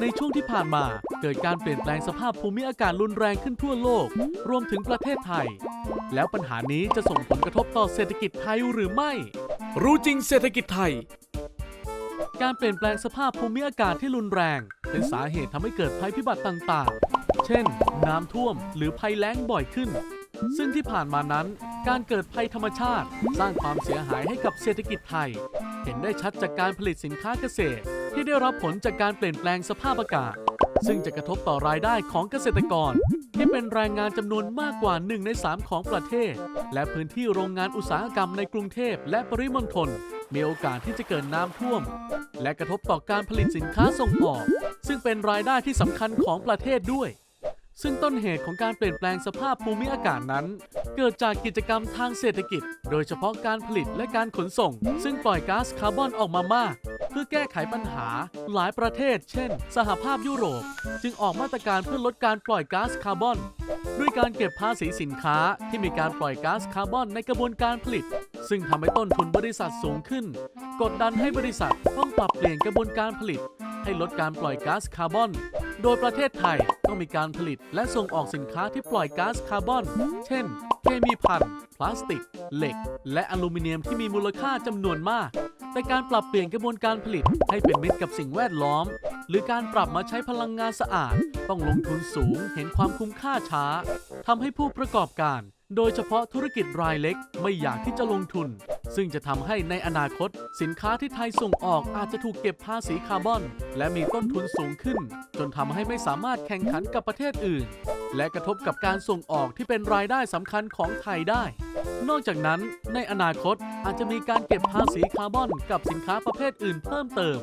ในช่วงที่ผ่านมา เกิดการเปลี่ยนแปลงสภาพภูมิอากาศรุนแรงขึ้นทั่วโลก รวมถึงประเทศไทย แล้วปัญหานี้จะส่งผลกระทบต่อเศรษฐกิจไทยหรือไม่ รู้จริงเศรษฐกิจไทย การเปลี่ยนแปลงสภาพภูมิอากาศที่รุนแรง เป็นสาเหตุทำให้เกิดภัยพิบัติต่างๆ เช่น น้ำท่วมหรือภัยแล้งบ่อยขึ้น ซึ่งที่ผ่านมานั้น การเกิดภัยธรรมชาติ สร้างความเสียหายให้กับเศรษฐกิจไทย เห็นได้ชัดจากการผลิตสินค้าเกษตร ที่ได้รับผลจากการเปลี่ยนแปลงสภาพอากาศ ซึ่งจะกระทบต่อรายได้ของเกษตรกร ที่เป็นแรงงานจำนวนมากกว่า 1 ใน 3 ของประเทศ และพื้นที่โรงงานอุตสาหกรรมในกรุงเทพและปริมณฑลมีโอกาสที่จะเกิดน้ำท่วม และกระทบต่อการผลิตสินค้าส่งออก ซึ่งเป็นรายได้ที่สำคัญของประเทศด้วย ซึ่งต้นเหตุของการเปลี่ยนแปลงสภาพภูมิอากาศนั้น เกิดจากกิจกรรมทางเศรษฐกิจ โดยเฉพาะการผลิตและการขนส่ง ซึ่งปล่อยก๊าซคาร์บอนออกมามาก เพื่อแก้ไขปัญหาหลายประเทศ เช่น สหภาพยุโรป จึงออกมาตรการเพื่อลดการปล่อยก๊าซคาร์บอน ด้วยการเก็บภาษีสินค้าที่มีการปล่อยก๊าซคาร์บอนในกระบวนการผลิต ซึ่งทำให้ต้นทุนบริษัทสูงขึ้น กดดันให้บริษัทต้องปรับเปลี่ยนกระบวนการผลิต ให้ลดการปล่อยก๊าซคาร์บอน โดยประเทศไทยต้องมีการผลิตและส่งออกสินค้าที่ปล่อยก๊าซคาร์บอน เช่น เคมีพันพลาสติก เหล็ก และอลูมิเนียมที่มีมูลค่าจำนวนมาก แต่การปรับเปลี่ยนกระบวนการผลิตให้เป็นมิตรกับสิ่งแวดล้อม หรือการปรับมาใช้พลังงานสะอาด ต้องลงทุนสูงเห็นความคุ้มค่าช้าทำให้ผู้ประกอบการ โดยเฉพาะธุรกิจรายเล็กไม่อยากที่จะลงทุน ซึ่งจะทำให้ในอนาคต สินค้าที่ไทยส่งออกอาจจะถูกเก็บภาษีคาร์บอน และมีต้นทุนสูงขึ้น จนทำให้ไม่สามารถแข่งขันกับประเทศอื่น และกระทบกับการส่งออกที่เป็นรายได้สำคัญของไทยได้ นอกจากนั้นในอนาคตอาจจะมีการเก็บภาษีคาร์บอนกับสินค้าประเภทอื่นเพิ่มเติม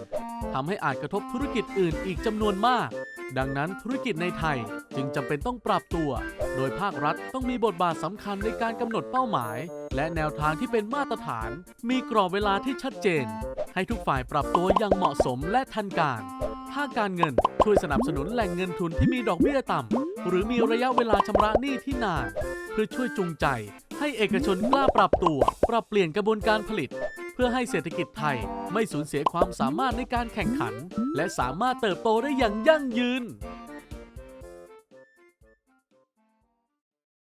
ทำให้อาจกระทบธุรกิจอื่นอีกจำนวนมาก ดังนั้นธุรกิจในไทยจึงจำเป็นต้องปรับตัว โดยภาครัฐต้องมีบทบาทสำคัญในการกำหนดเป้าหมาย และแนวทางที่เป็นมาตรฐาน มีกรอบเวลาที่ชัดเจน ให้ทุกฝ่ายปรับตัวอย่างเหมาะสมและทันการ ภาคการเงินช่วยสนับสนุนแหล่งเงินทุนที่มีดอกเบี้ยต่ำหรือมีระยะเวลาชำระหนี้ที่นาน เพื่อช่วยจูงใจ ให้เอกชนกล้าปรับตัว ปรับเปลี่ยนกระบวนการผลิต เพื่อให้เศรษฐกิจไทยไม่สูญเสียความสามารถในการแข่งขัน และสามารถเติบโตได้อย่างยั่งยืน